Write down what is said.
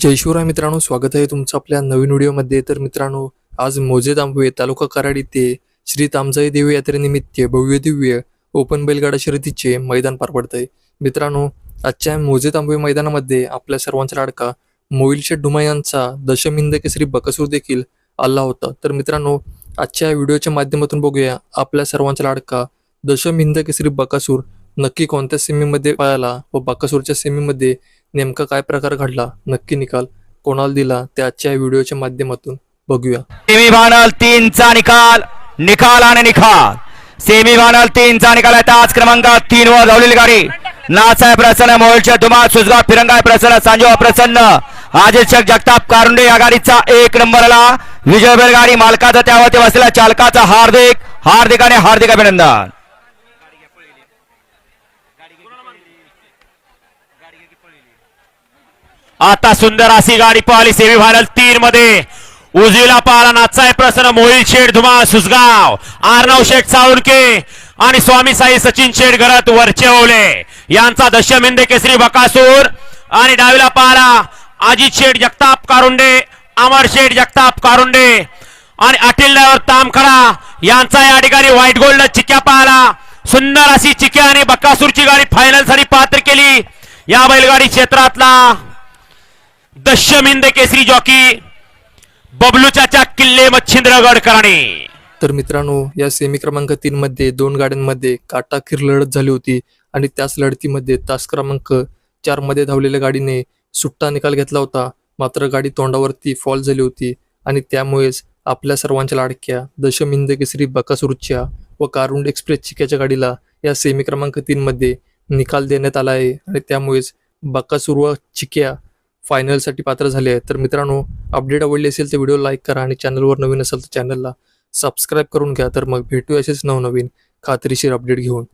जय शिवराय मित्रांनो स्वागत आहे तुमचं आपल्या नवीन व्हिडिओमध्ये. तर मित्रांनो आज मोजे तांबवे तालुका कराड येथे श्री तामजाई देवी यात्रेनिमित्त भव्य दिव्य ओपन बैलगाडा शर्यतीचे मैदान पार पडत आहे मित्रांनो आजच्या मोजे तांबवे मैदानामध्ये आपल्या सर्वांचा लाडका मोईल शेठ डुमा यांचा दशमिंद केसरी बकसूर देखील आला होता. तर मित्रांनो आजच्या व्हिडिओच्या माध्यमातून बघूया आपल्या सर्वांचा लाडका दशमिंद केसरी बकासूर नक्की कोणत्या सेमीमध्ये पळाला व बकासूरच्या सेमीमध्ये नेमका काय प्रकार घडला? नक्की निकाल. कोणाला दिला? ते आजच्या व्हिडिओच्या माध्यमातून बघूया. सेमी फायनल तीनचा निकाल. निकाल आणि निकाल सेमी फायनल तीनचा निकाल आहे. आज क्रमांक तीन वर धावलेली गाडी. नासाहेब प्रसन्न मोहोळच्या धुमाळ सुजगाव फिरंगाय प्रसन्न सांजोवा प्रसन्न. आजेक्षक जगताप कारुंडे या गाडीचा एक नंबरला विजय गाडी मालकाचा त्यावरती बसलेला चालकाचा हार्दिक हार्दिक आणि हार्दिक अभिनंदन. आता सुंदर अशी गाडी पाहिली सेमी फायनल तीन मध्ये उजवीला पाहला नाचाय प्रसन्न मोहिल शेठ धुमा सुसगाव आर्नव शेठ साळुंके आणि स्वामी साई सचिन शेठ घरात वरचे ओवले यांचा दशमिंदे केसरी बकासूर आणि डावीला पाहला अजित शेठ जगताप कारुंडे अमर शेठ जगताप कारुंडे आणि अटिल ड्रायव्हर तामखडा यांचा या ठिकाणी व्हाईट गोल्ड चिक्या पाहिला. सुंदर अशी चिक्या आणि बकासूरची गाडी फायनलसाठी पात्र केली. या बैलगाडी क्षेत्रातला दशमिंद केसरी जॉकी बबलूच्या किल्ले मच्छिंद्रगड गडकराने तर मित्रांनो या सेमी क्रमांक तीन मध्ये दोन गाड्यांमध्ये काटाखीर लढत झाली होती आणि त्याच लढतीमध्ये तास क्रमांक चारमध्ये धावलेल्या गाडीने सुट्टा निकाल घेतला होता. मात्र गाडी तोंडावरती फॉल झाली होती आणि त्यामुळेच आपल्या सर्वांच्या लाडक्या दशमिंद केसरी बकासूरच्या व कारुंड एक्सप्रेस चिक्याच्या गाडीला या सेमी क्रमांक तीन मध्ये निकाल देण्यात आला आहे आणि त्यामुळेच बाकासूर व चिक्या फायनलसाठी पात्र झाले आहे तर मित्रांनो अपडेट आवडली असेल तर व्हिडिओ लाईक करा आणि चॅनलवर नवीन असेल तर चॅनलला सबस्क्राईब करून घ्या. तर मग भेटू असेच नवनवीन खात्रीशीर अपडेट घेऊन.